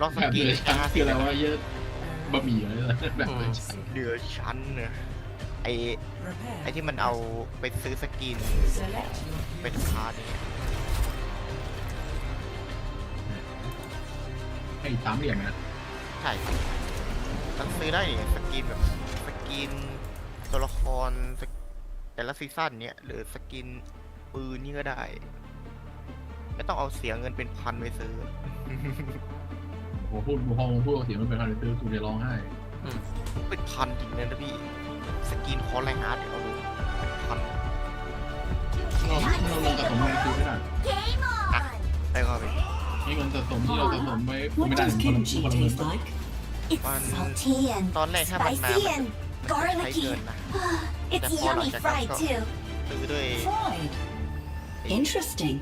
ลองสแบบกีเหลือชั้นคืออะไรวะเยอะบะหมี่อะไรแบบเหลือชั้นเหลือชั้นเนอะไอไอที่มันเอาไปซื้อสกินเป็นคาร์ดเนี่ยไอ้สามเหลี่ยมนะใช่ทั้งซื้อได้เนี่ยสกินแบบสกินตัวละครสกแต่ละซีซั่นเนี่ยหรือสกินปืนนี่ก็ได้ ไม่ต้องเอาเสียเงินเป็นพันไปซื้อ ผมพูดพอผมพูดเสียงมันเป็นคาแรคเตอร์กูจะร้องไห้เป็นพันจริงเลยนะพี่ สกินคอร์ไลฮาร์ดเนี่ยเอาดูเป็นพันเราเราลงสะสมมันซื้อไม่ได้ได้ก็ไปนี่เงินสะสมที่เราสะสมไว้กู What ไม่ได้ does คนละ kimchi คนละเงิน taste like? It's One- salty and ตอนแรกถ้ามันมา spicy มัน and มันใช้เงิน garlicky. นะ It's That's yummy all I fried got. too. ซื้อด้วย Fried. Interesting.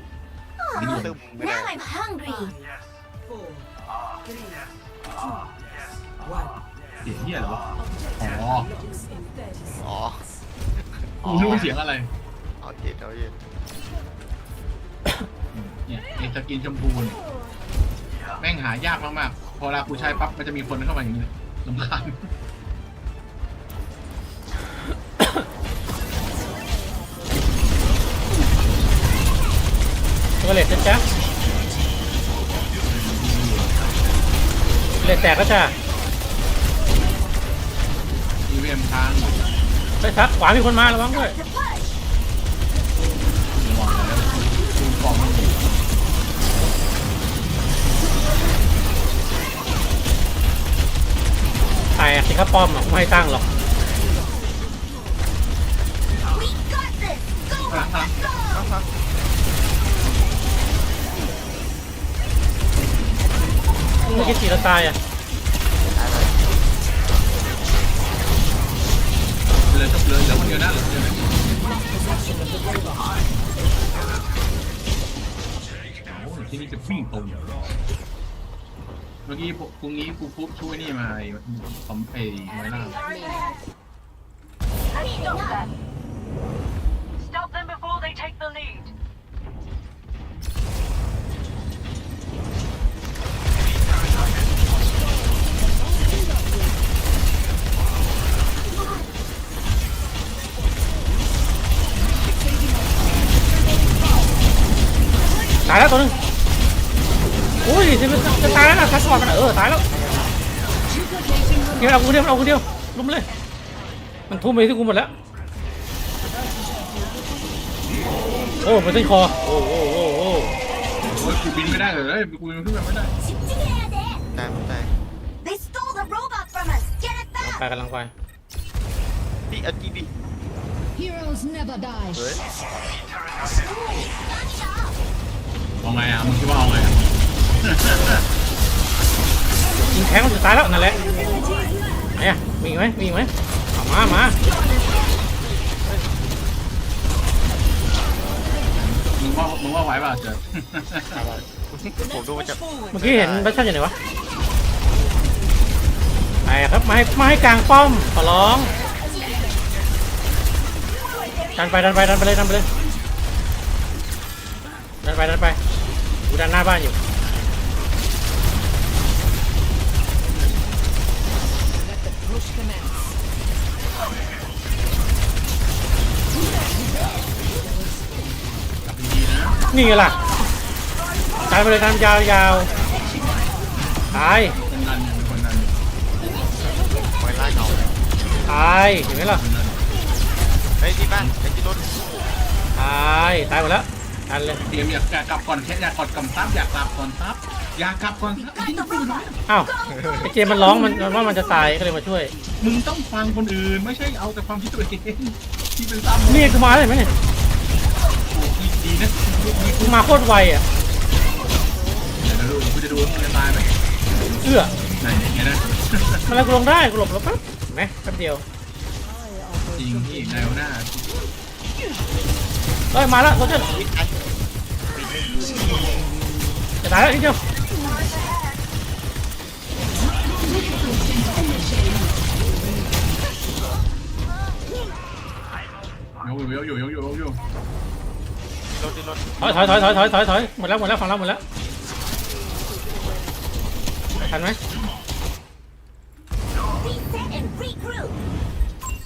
ซื้อไม่ได้ Now I'm hungry. เสียงเหี้ยเหรอวะอ๋ออ๋อกูรู้ว่าเสียงอะไร เอาเย็นเอาเย็นเนี่ยไอ้สกินชมพูเนี่ยแม่งหายากมากๆ พอเวลากูใช้ปั๊บมันจะมีคนเข้ามาอย่างนี้เลยลำคาญตัวเลตนะจ๊ะ เลตแตกก็จ้าอีเวมค้างไปทักขวามีคนมาระวังด้วยระวังแล้วดูกล่องมันแตกสิครับป้อมอะไม่ให้ตั้งหรอก มื่อกี้สีเราตายอะเหลือจบเลยเหลือคนเดียวนะเหลือคนเดียวนะโอ้ยที่นี่จะวิ่งตรงเมื่อกี้พรุ่งนี้กูปุ๊บช่วยนี่มาไอ้คอมไอ้ไม้หน้า Stop that. Stop them before they take the lead. ายแล้วตัวหนึงอุ้ยจะจะตายแล้วนะทักก่อนมันเออตายแล้วเดี๋ยวเอากูเดียวเอากูเดียวลุมเลย มันทุ่มไปที่กูหมดแล้วโอ้มันต้นคอโอ้โอ้โอ้โอ้โอ้ยกูบินไม่ได้เลยเอ้ยกูบินขึ้นไปไม่ได้ได้ไม่ได้ They stole the robot from us. Get it ไป back. กำลังไปพี่เอาจีดี Heroes never die. เฮ้ย เอาไงอะมึงคิดว่าเอาไงอะยิงแทงมันจะตายแล้วนั่นแหละไหนอะมีอีกไหมมีอีกไหมเอามามามึงว่ามึงว่าไหวป่ะเจอผมดูว่าจะเมื่อกี้เห็นบัชชั่นอยู่ไหนวะไปครับมาให้มาให้กลางป้อมขอร้องดันไปดันไปดันไปเลยดันไปเลยดันไปดันไป กูดันหน้าบ้านอยู่กลับดีๆนะนี่ไงล่ะดันไปเลยดันยาวยาวตายคนนั้นเนี่ยคนนั้นเนี่ยไว้ไล่เงาตายเห็นไหมล่ะคนนั้นเฮ้ยที่บ้านไอ้ที่รถตายตายหมดแล้ว ดันเลยเตรียมอยากกลับก่อนแค่อยากกดกำซับอยากกลับก่อนซับอยากกลับก่อนซับ Got the robot. อ้าวไอเจมมันร้องมันมันว่ามันจะตายก็เลยมาช่วย มึงต้องฟังคนอื่นไม่ใช่เอาแต่ความคิดตัวเองที่เป็นซ้ำนี่กูมาได้ไหมเนี่ยดีนะกูมาโคตรไวอะเดี๋ยวนะลูกกูจะดูว่ามึงจะตายไหมเอื้อไหนอย่างเงี้ยนะมันแล้วกูลงได้กูหลบแล้วปั๊บเห็นไหมแป๊บเดียวจริงพี่แนวหน้าเฮ้ยมาแล้วโซเชียลวิ่งไอ้ จะตายแล้วนิดเดียวโยอยู่โยอยู่โยอยู่โยอยู่รถที่รถถอยถอยถอยถอยถอยถอยถอยหมดแล้วหมดแล้วฝั่งเราหมดแล้วไอ้ทันไหม Reset and regroup.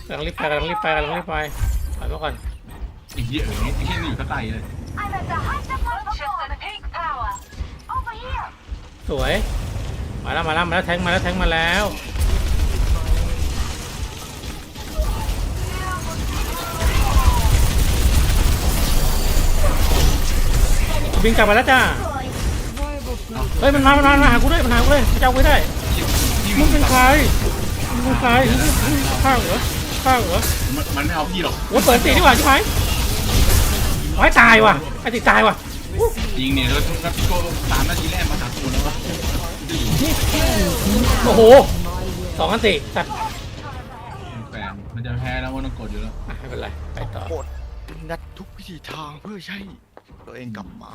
กำลังรีบไปกำลังรีบไปกำลังรีบไปถอยมาก่อนไอ้เหี้ยเอ๋ยไอ้เหี้ยนี่อยู่ข้างใต้เลย I'm at the height of my Purchase performance. and peak power. Over here. สวย มาแล้วมาแล้วมาแล้วแทงมาแล้วแทงมาแล้ว บินกลับมาแล้วจ้า เฮ้ยมันมามันมามันมาหากูด้วยมันหากูเลยมันจะเอากูให้ได้ที่มึงเป็นใคร มึงเป็นใครข้าวเหรอข้าวเหรอมันมันไม่เอาพี่หรอก โอ้ยเปิดตีดีกว่าใช่ไหม ไว้ตายว่ะไอ้ติตายว่ะยิงเนี่ยแล้วแล้วพี่โก้สามนาทีแรกมาหาตัวแล้ววะจะอยู่โอ้โหสองอันติจัดแฟนมันจะแพ้แล้วมันต้องกดอยู่แล้วอะไม่เป็นไรไปต่อ โคตรนัดทุกวิธีทางเพื่อใช้ตัวเองกลับมา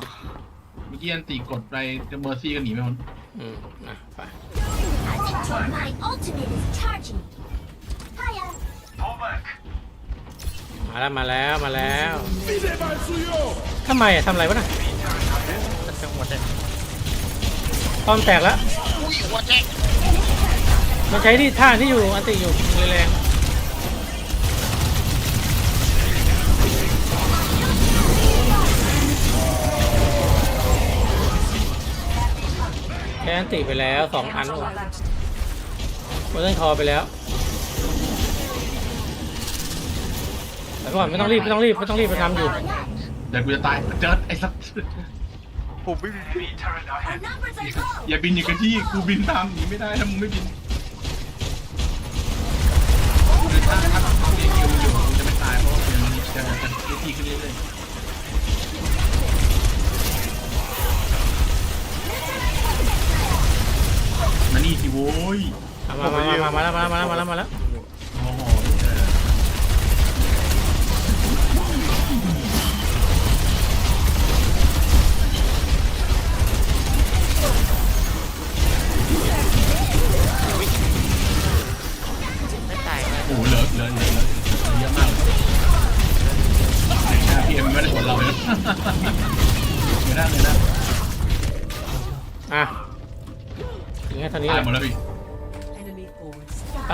เมื่อกี้อันตีกดไปจะเมอร์ซี่ก็หนีไม่พ้นอืมนะไป My ultimate is charging. แล้วมาแล้วมาแล้วทำไมอะทำอะไรวะน่ะจังหวะเนี่ยป้อมแตกแล้วอุ้ยหัวแตกมันใช้ที่ท่าที่อยู่อันติอยู่เลยแรงแค่อันติไปแล้วสองอันว่ะโมเดิร์นคอไปแล้ว แต่ก่อนไม่ต้องรีบไม่ต้องรีบไม่ต้องรีบไปทำอยู่เดี๋ยวกูจะตายเจอไอ้สัตว์ผมไม่มี Our numbers are low. อย่าบินอย่างกันที่กูบินตามหนีไม่ได้ถ้ามึงไม่บินถ้าถ้าเขาเรียกคิวอยู่กูจะไม่ตายเพราะว่ามันจะจะจะทีขึ้นเรื่อยๆมานี่สิโว้ยมามามามามาแล้วมาแล้วมาแล้วมาแล้ว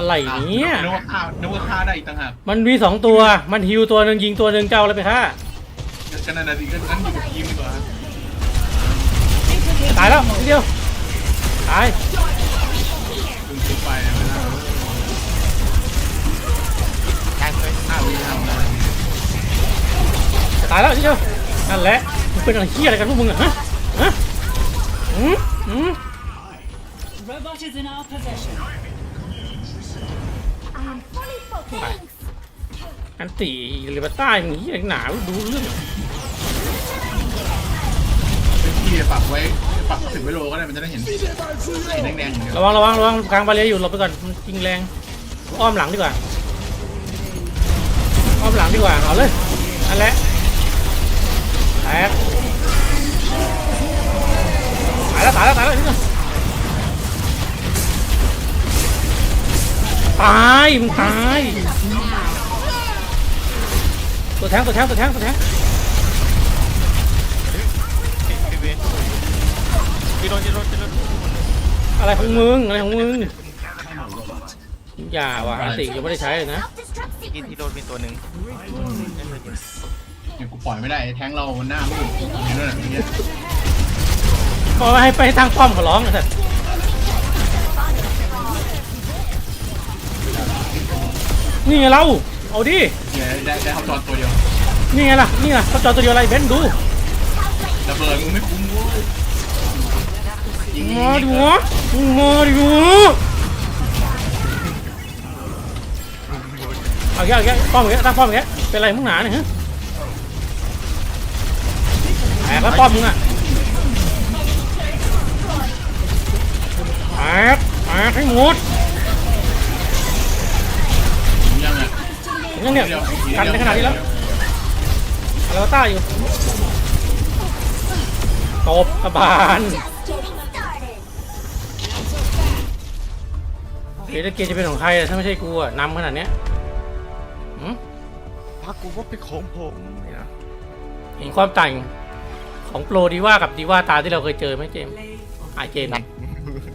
อะไรเนี่ยนึกว่าฆ่านึกว่าฆ่าได้อีกต่างหากมันมีสองตัว มันฮิวตัวหนึ่งยิงตัวหนึ่งเจ้าแล้วไปฆ่าก็นั่นน่ะสิก็งั้นอยู่กับทีมดีกว่าตายแล้วนิดเดียว ตายดึงขึ้นไปไม่ได้ตายเลยฆ่าวิทำอะไรจะตายแล้วนิดเดียว นั่นแหละมึงเป็นอะไรเฮี้ยอะไรกันพวกมึงอะฮะ ฮะอืมอืม Robot is in our possession. I am fully focused. อันตีหรือว่าใต้มึงเฮี้ยหนาดูเรื่องพี่ปรับไว้ปรับสิบไว้โลก็ได้มันจะได้เห็นเห็นแดงๆอย่างเดียวระวังระวังระวังกลางบาเรียอยู่หลบไปก่อนมันยิงแรงอ้อมหลังดีกว่าอ้อมหลังดีกว่าเอาเลยนั่นแหละแตกตายแล้วตายแล้วตายแล้ว ตายมึงตายตัวแทงตัวแทงตัวแทงตัวแทงพี่พี่เวนพี่โดนพี่โดนพี่โดนอะไรของมึงอะไรของมึงอย่าว่ะอันติยังไม่ได้ใช้เลยนะ Self-destruct กิน sequence. ที่โดนเป็นตัวหนึ่งไม่เคยกินเนี่ยกูปล่อยไม่ได้ไอ้แทงเรามันหน้ามืดเห็นด้วยนะอย่างเงี้ยก็ให้ไปทางป้อมขอร้องนะ นี่ไงเรา เอาดิเนี่ยได้ได้เขาจอดตัวเดียวนี่ไงล่ะ นี่ไงเขาจอดตัวเดียวอะไรเบนดูระเบิดมึงไม่คุ้มเว้ยยิงมาดิวะมาดิวะเอาแค่เอาแค่ป้อมแค่ตั้งป้อมแค่เป็นไรมึงหนาเนี่ยฮะแตกแล้วป้อมมึงอะแตกแตกให้หมด ยังเนี่ยกันในขนาดนี้แล้วเราต้าอยู่ตบกระบาล Just getting started. เดี๋ยวเกมจะเป็นของใครอะถ้าไม่ใช่กูอะนำขนาดเนี้ยหืมพักกูว่าเป็นของผมเนี่ยนะเห็นความต่างของโปรดีว่ากับดีว่าตาที่เราเคยเจอไหมเจมส์ไอะเจมส์นัด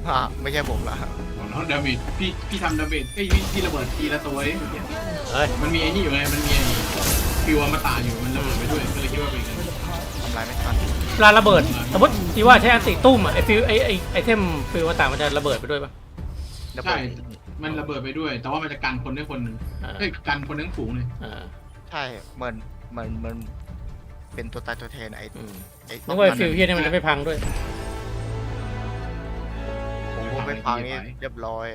อะไม่ใช่ผมละของน้องดาเมจพี่พี่ทำดาเมจเอ้ยพี่พี่ระเบิดทีละตัวเอง เฮ้ยมันมีไอ้นี่อยู่ไง มันมีไอ้ฟิวอมตะอยู่ มันระเบิดไปด้วย ก็เลยคิดว่าเป็นกันทำลายไม่ทันเวลาระเบิด สมมติที่ว่าใช้อันติตุ้มอะไอฟิวไอไอไอเทมฟิวต่างมันจะระเบิดไปด้วยปะระเบิใช่ ดมันระเบิดไปด้วย แต่ว่ามันจะกันคนได้คนหนึ่งอ่าเอ้ยกันคนทั้งฝูงเลยอ่าใช่เหมือนเหมือนเหมือนเป็นตัวตายตัวแทนไอ้อืมไอ้นึกว่าไอ้ฟิวเฮียนี่มันจะไม่พังด้วย ผมก็ไปพังนี่เรียบร้อย